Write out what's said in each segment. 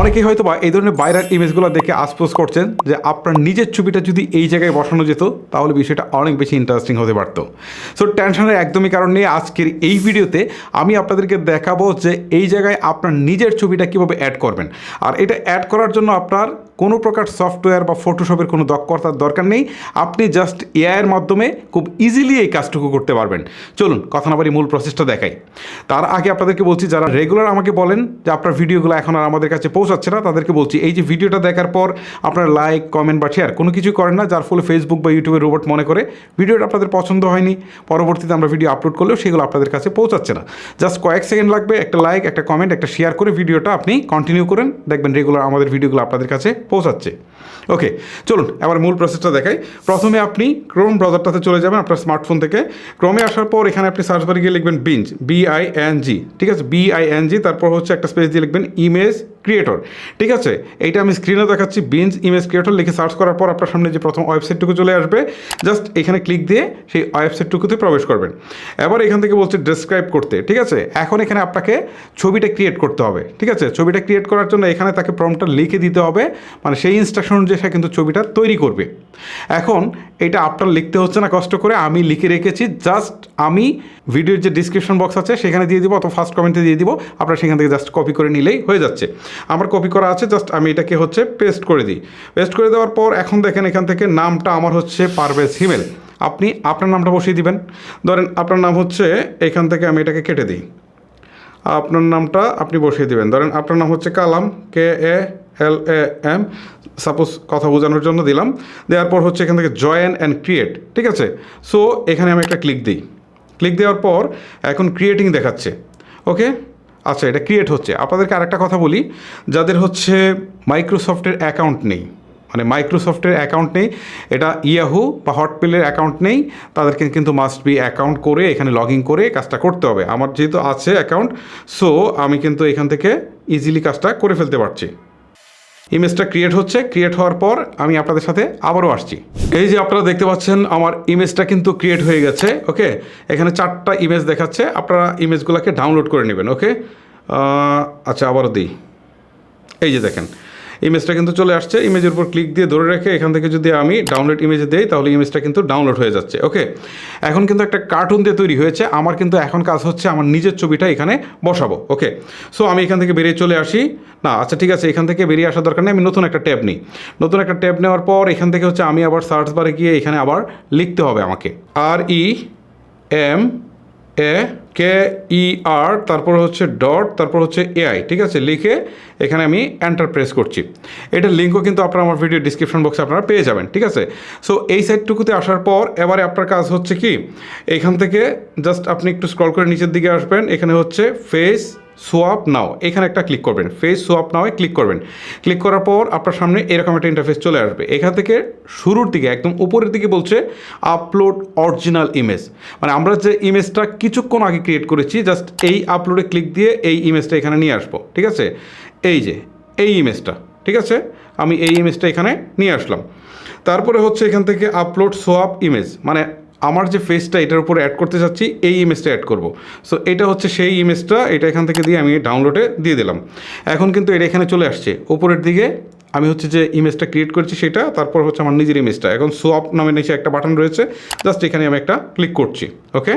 অনেকেই হয়তো বা এই ধরনের বাইরের ইমেজগুলো দেখে আশপোজ করছেন যে আপনার নিজের ছবিটা যদি এই জায়গায় বসানো যেত, তাহলে বিষয়টা অনেক বেশি ইন্টারেস্টিং হতে পারতো। সো টেনশনের একদমই কারণ নেই আজকের এই ভিডিওতে আমি আপনাদেরকে দেখাবো যে এই জায়গায় আপনার নিজের ছবিটা কীভাবে অ্যাড করবেন। আর এটা অ্যাড করার জন্য আপনার কোনো প্রকার সফটওয়্যার বা ফটোশপের কোনো দক্ষতার দরকার নেই। আপনি জাস্ট এআইয়ের মাধ্যমে খুব ইজিলি এই কাজটুকু করতে পারবেন। চলুন, কথা না বাড়ি মূল প্রসেসটা দেখাই। তার আগে আপনাদেরকে বলছি, যারা রেগুলার আমাকে বলেন যে আপনার ভিডিওগুলো এখন আর আমাদের কাছে পৌঁছাচ্ছে না, তাদেরকে বলছি, এই যে ভিডিওটা দেখার পর আপনার লাইক কমেন্ট বা শেয়ার কোনো কিছু করেন না, যার ফলে ফেসবুক বা ইউটিউবে রোবট মনে করে ভিডিওটা আপনাদের পছন্দ হয়নি। পরবর্তীতে আমরা ভিডিও আপলোড করলেও সেগুলো আপনাদের কাছে পৌঁছাচ্ছে না। জাস্ট কয়েক সেকেন্ড লাগবে, একটা লাইক একটা কমেন্ট একটা শেয়ার করে ভিডিওটা আপনি কন্টিনিউ করেন। দেখবেন রেগুলার আমাদের ভিডিওগুলো আপনাদের কাছে পৌঁছাচ্ছে। ওকে চলুন, এবার মূল প্রসেসটা দেখাই। প্রথমে আপনি ক্রোম ব্রাউজারটাতে চলে যাবেন আপনার স্মার্টফোন থেকে। ক্রোমে আসার পর এখানে আপনি সার্চ বারে গিয়ে লিখবেন বিঞ্জ বিআইএনজি ঠিক আছে? বিআইএনজি তারপর হচ্ছে একটা স্পেস দিয়ে লিখবেন ইমেজ ক্রিয়েটর ঠিক আছে? এইটা আমি স্ক্রিনে দেখাচ্ছি বিঞ্জ ইমেজ ক্রিয়েটর লিখে সার্চ করার পর আপনার সামনে যে প্রথম ওয়েবসাইটটুকু চলে আসবে জাস্ট এখানে ক্লিক দিয়ে সেই ওয়েবসাইটটুকুতে প্রবেশ করবেন। এবার এখান থেকে বলছে ডেসক্রাইব করতে। ঠিক আছে? এখন এখানে আপনাকে ছবিটা ক্রিয়েট করতে হবে। ঠিক আছে? ছবিটা ক্রিয়েট করার জন্য এখানে তাকে প্রমটা লিখে দিতে হবে। মানে সেই ইনস্ট্রাকশন অনুযায়ী সে কিন্তু ছবিটা তৈরি করবে। এখন এটা আপনার লিখতে হচ্ছে না কষ্ট করে, আমি লিখে রেখেছি জাস্ট আমি ভিডিওর যে ডিসক্রিপশন বক্স আছে, সেখানে দিয়ে দিব, অথবা ফার্স্ট কমেন্টে দিয়ে দিব, আপনারা সেখান থেকে জাস্ট কপি করে নিলেই হয়ে যাচ্ছে। আমার কপি করা আছে জাস্ট আমি এটাকে হচ্ছে পেস্ট করে দিই। পেস্ট করে দেওয়ার পর এখন দেখেন এখান থেকে নামটা আমার হচ্ছে পারভেজ হিমেল আপনি আপনার নামটা বসিয়ে দিবেন। ধরেন আপনার নাম হচ্ছে, এখান থেকে আমি এটাকে কেটে দিই। আপনার নামটা আপনি বসিয়ে দিবেন। ধরেন আপনার নাম হচ্ছে কালাম কে এ এল এ এম সাপোজ কথা বোঝানোর জন্য দিলাম। দেওয়ার পর হচ্ছে এখান থেকে জয়েন অ্যান্ড ক্রিয়েট ঠিক আছে? সো এখানে আমি একটা ক্লিক দিই। ক্লিক দেওয়ার পর এখন ক্রিয়েটিং দেখাচ্ছে। ওকে আচ্ছা এটা ক্রিয়েট হচ্ছে। আপনাদেরকে আরেকটা কথা বলি। যাদের হচ্ছে মাইক্রোসফটের অ্যাকাউন্ট নেই মানে মাইক্রোসফটের অ্যাকাউন্ট নেই, এটা ইয়াহু বা হটপেলের অ্যাকাউন্ট নেই, তাদেরকে কিন্তু মাস্ট বি অ্যাকাউন্ট করে এখানে লগ ইন করে কাজটা করতে হবে। আমার যেহেতু আছে অ্যাকাউন্ট সো আমি কিন্তু এখান থেকে ইজিলি কাজটা করে ফেলতে পারছি। ইমেজটা ক্রিয়েট হচ্ছে ক্রিয়েট হওয়ার পর আমি আপনাদের সাথে আবারও আসছি। এই যে আপনারা দেখতে পাচ্ছেন, আমার ইমেজটা কিন্তু ক্রিয়েট হয়ে গেছে, ওকে? এখানে চারটা ইমেজ দেখাচ্ছে, আপনারা ইমেজগুলোকে ডাউনলোড করে নেবেন, ওকে? আচ্ছা আবারও দিই। এই যে দেখেন ইমেজটা কিন্তু চলে আসছে। ইমেজের উপর ক্লিক দিয়ে ধরে রেখে এখান থেকে যদি আমি ডাউনলোড ইমেজে দিই, তাহলে ইমেজটা কিন্তু ডাউনলোড হয়ে যাচ্ছে। ওকে এখন কিন্তু একটা কার্টুন দিয়ে তৈরি হয়েছে। আমার কিন্তু এখন কাজ হচ্ছে আমার নিজের ছবিটা এখানে বসাবো। ওকে সো আমি এখান থেকে বেরিয়ে চলে আসি। না আচ্ছা ঠিক আছে, এখান থেকে বেরিয়ে আসার দরকার নেই। আমি নতুন একটা ট্যাব নিই। নতুন একটা ট্যাব নেওয়ার পর এখান থেকে হচ্ছে আমি আবার সার্চ বারে গিয়ে এখানে আবার লিখতে হবে আমাকে। আর ই এম এ, কে, ই, আর, তারপর হচ্ছে ডট, তারপর হচ্ছে এআই, ঠিক আছে? লিখে এখানে আমি এন্টার প্রেস করছি। এটার লিঙ্কও কিন্তু আপনারা আমার ভিডিও ডিসক্রিপশন বক্সে আপনারা পেয়ে যাবেন, ঠিক আছে? সো এই সাইটটুকুতে আসার পর এবারে আপনার কাজ হচ্ছে কি? এখান থেকে জাস্ট আপনি একটু স্ক্রল করে নিচের দিকে আসবেন, এখানে হচ্ছে ফেস সোয়াপ নাও এখানে একটা ক্লিক করবেন ফেস সোয়াপ নাও ক্লিক করবেন। ক্লিক করার পর আপনার সামনে এরকম একটা ইন্টারফেস চলে আসবে। এখান থেকে শুরুর দিকে, একদম উপরের দিকে বলছে আপলোড অরিজিনাল ইমেজ মানে আমরা যে ইমেজটা কিছুক্ষণ আগে ক্রিয়েট করেছি জাস্ট এই আপলোডে ক্লিক দিয়ে এই ইমেজটা এখানে নিয়ে আসব, ঠিক আছে? এই যে, এই ইমেজটা ঠিক আছে? আমি এই ইমেজটা এখানে নিয়ে আসলাম। তারপরে হচ্ছে এখান থেকে আপলোড সোয়াপ ইমেজ মানে আমার যে ফেসটা এটার উপরে অ্যাড করতে চাচ্ছি, এই ইমেজটা অ্যাড করব। সো এটা হচ্ছে সেই ইমেজটা এটা এখান থেকে দিয়ে আমি ডাউনলোডে দিয়ে দিলাম। এখন কিন্তু এটা এখানে চলে আসছে। উপরের দিকে আমি হচ্ছে যে ইমেজটা ক্রিয়েট করেছি সেটা, তারপর হচ্ছে আমার নিজের ইমেজটা এখন সোয়াপ নামে নিচে একটা বাটন রয়েছে জাস্ট এখানে আমি একটা ক্লিক করছি ওকে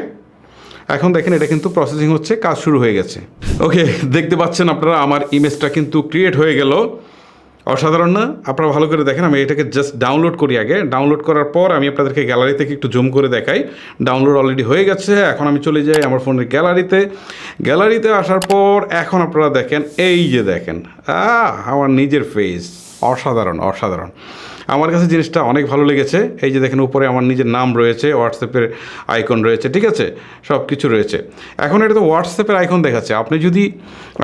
এখন দেখেন এটা কিন্তু প্রসেসিং হচ্ছে, কাজ শুরু হয়ে গেছে। ওকে দেখতে পাচ্ছেন আপনারা, আমার ইমেজটা কিন্তু ক্রিয়েট হয়ে গেল। অসাধারণ না? আপনারা ভালো করে দেখেন, আমি এটাকে জাস্ট ডাউনলোড করি আগে। ডাউনলোড করার পর আমি আপনাদেরকে গ্যালারি থেকে একটু জুম করে দেখাই। ডাউনলোড অলরেডি হয়ে গেছে, এখন আমি চলে যাই আমার ফোনের গ্যালারিতে গ্যালারিতে আসার পর এখন আপনারা দেখেন, এই যে দেখেন আমার নিজের ফেস অসাধারণ অসাধারণ। আমার কাছে জিনিসটা অনেক ভালো লেগেছে। এই যে দেখেন উপরে আমার নিজের নাম রয়েছে হোয়াটসঅ্যাপের আইকন রয়েছে, ঠিক আছে? সব কিছু রয়েছে। এখন এটা তো হোয়াটসঅ্যাপের আইকন দেখাচ্ছে। আপনি যদি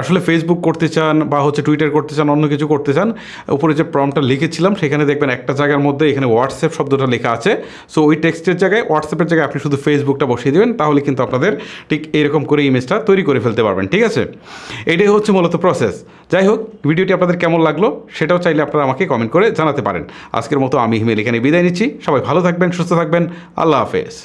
আসলে ফেসবুক করতে চান বা হচ্ছে টুইটার করতে চান, অন্য কিছু করতে চান, উপরে যে প্রমটা লিখেছিলাম, সেখানে দেখবেন একটা জায়গার মধ্যে এখানে হোয়াটসঅ্যাপ শব্দটা লেখা আছে। সো ওই টেক্সটের জায়গায় হোয়াটসঅ্যাপের জায়গায় আপনি শুধু ফেসবুকটা বসিয়ে দেবেন, তাহলে কিন্তু আপনাদের ঠিক এরকম করে ইমেজটা তৈরি করে ফেলতে পারবেন, ঠিক আছে? এটাই হচ্ছে মূলত প্রসেস যাই হোক ভিডিওটি আপনাদের কেমন লাগল, সেটাও চাইলে আপনারা আমাকে কমেন্ট করে জানাতে পারেন। আজকের মতো আমি হিমেল এখানে বিদায় নিচ্ছি। সবাই ভালো থাকবেন সুস্থ থাকবেন। আল্লাহ হাফেজ।